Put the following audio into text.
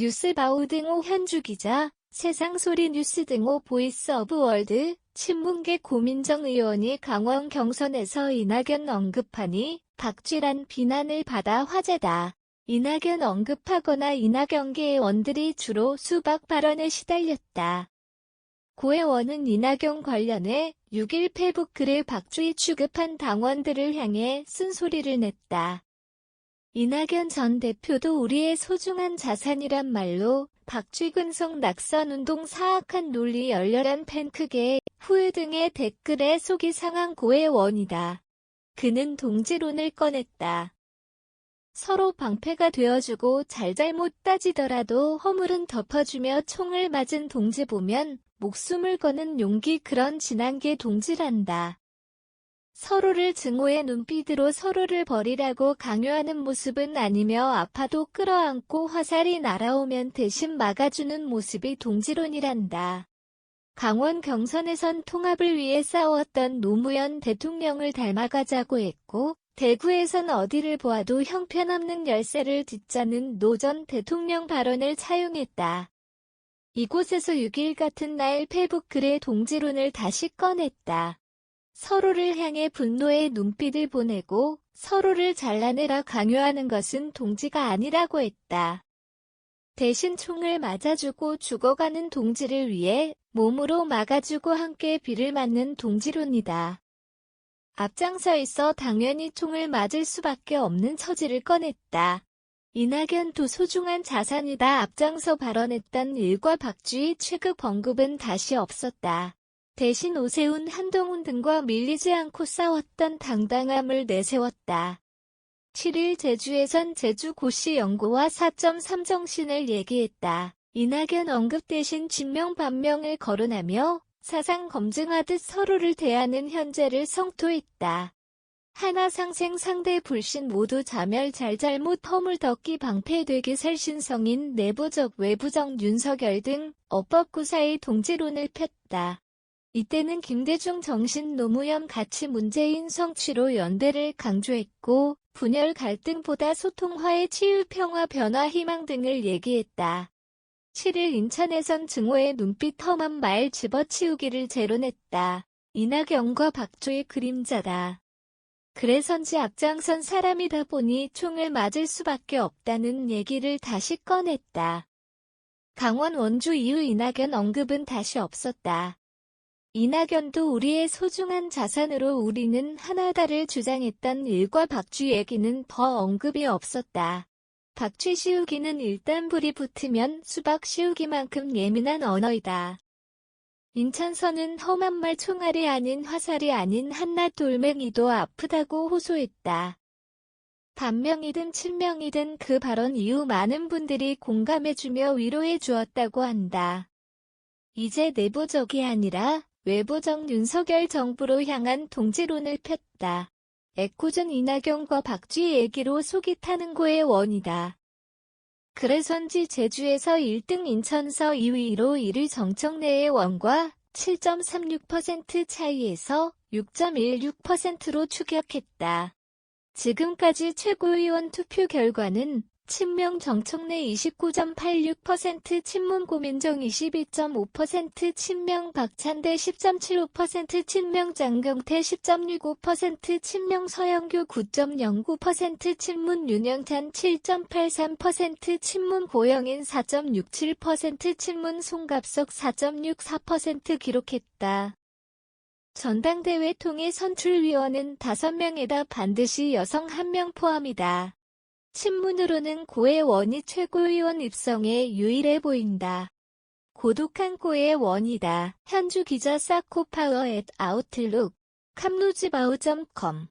뉴스바우 등호 현주 기자, 세상소리 뉴스 등호 보이스 오브 월드, 친문계 고민정 의원이 강원 경선에서 이낙연 언급하니 박쥐란 비난을 받아 화제다. 이낙연 언급하거나 이낙연계 의 원들이 주로 수박 발언에 시달렸다. 고 의원은 이낙연 관련해 6일 페북 글을 박쥐 취급한 당원들을 향해 쓴소리를 냈다. 이낙연 전 대표도 우리의 소중한 자산이란 말로 박쥐 근성 낙선 운동 사악한 논리 열렬한 팬크계 후회 등의 댓글에 속이 상한 고의 원이다. 그는 동지론을 꺼냈다. 서로 방패가 되어주고 잘잘못 따지더라도 허물은 덮어주며 총을 맞은 동지 보면 목숨을 거는 용기 그런 진한 게 동지란다. 서로를 증오의 눈빛으로 서로를 버리라고 강요하는 모습은 아니며 아파도 끌어안고 화살이 날아오면 대신 막아주는 모습이 동지론이란다. 강원 경선에선 통합을 위해 싸웠던 노무현 대통령을 닮아가자고 했고 대구에선 어디를 보아도 형편없는 열쇠를 딛자는 노 전 대통령 발언을 차용했다. 이곳에서 6일 같은 날 페북 글에 동지론을 다시 꺼냈다. 서로를 향해 분노의 눈빛을 보내고 서로를 잘라내라 강요하는 것은 동지가 아니라고 했다. 대신 총을 맞아주고 죽어가는 동지를 위해 몸으로 막아주고 함께 비를 맞는 동지론이다. 앞장서 있어 당연히 총을 맞을 수밖에 없는 처지를 꺼냈다. 이낙연 도 소중한 자산이다 앞장서 발언했던 일과 박쥐의 취급 언급은 다시 없었다. 대신 오세훈 한동훈 등과 밀리지 않고 싸웠던 당당함을 내세웠다. 7일 제주에선 제주 고시 연구와 4.3 정신을 얘기했다. 이낙연 언급 대신 진명 반명을 거론하며 사상 검증하듯 서로를 대하는 현재를 성토했다. 하나 상생 상대 불신 모두 자멸 잘잘못 허물덮기 방패되기 살신성인 내부적 외부적 윤석열 등 업법구사의 동지론을 폈다. 이때는 김대중 정신 노무현 가치 문재인 성취로 연대를 강조했고 분열 갈등보다 소통화의 치유 평화 변화 희망 등을 얘기했다. 7일 인천에선 증오의 눈빛 험한 말 집어치우기를 재론했다. 이낙연과 박조의 그림자다. 그래선지 앞장선 사람이다 보니 총을 맞을 수밖에 없다는 얘기를 다시 꺼냈다. 강원 원주 이후 이낙연 언급은 다시 없었다. 이낙연도 우리의 소중한 자산으로 우리는 하나다를 주장했던 일과 박쥐 얘기는 더 언급이 없었다. 박쥐 씌우기는 일단 불이 붙으면 수박 씌우기만큼 예민한 언어이다. 인천서는 험한 말 총알이 아닌 화살이 아닌 한낱 돌멩이도 아프다고 호소했다. 반명이든 친명이든 그 발언 이후 많은 분들이 공감해주며 위로해 주었다고 한다. 이제 내부적이 아니라 외부적 윤석열 정부로 향한 동지론을 폈다. 애꿎은 이낙연과 박쥐 얘기로 속이 타는 거의 원이다. 그래선지 제주에서 1등 인천서 2위로 1위 정청래의 원과 7.36% 차이에서 6.16%로 추격했다. 지금까지 최고위원 투표 결과는 친명 정청래 29.86%, 친문 고민정 22.5%, 친명 박찬대 10.75%, 친명 장경태 10.65%, 친명 서영교 9.09%, 친문 윤영찬 7.83%, 친문 고영인 4.67%, 친문 송갑석 4.64% 기록했다. 전당대회 통해 선출위원은 5명에다 반드시 여성 1명 포함이다. 친문으로는 고의 원이 최고위원 입성에 유일해 보인다. 고독한 고의 원이다. 현주 기자 사코파워 앳 아웃룩 캄루지바우.com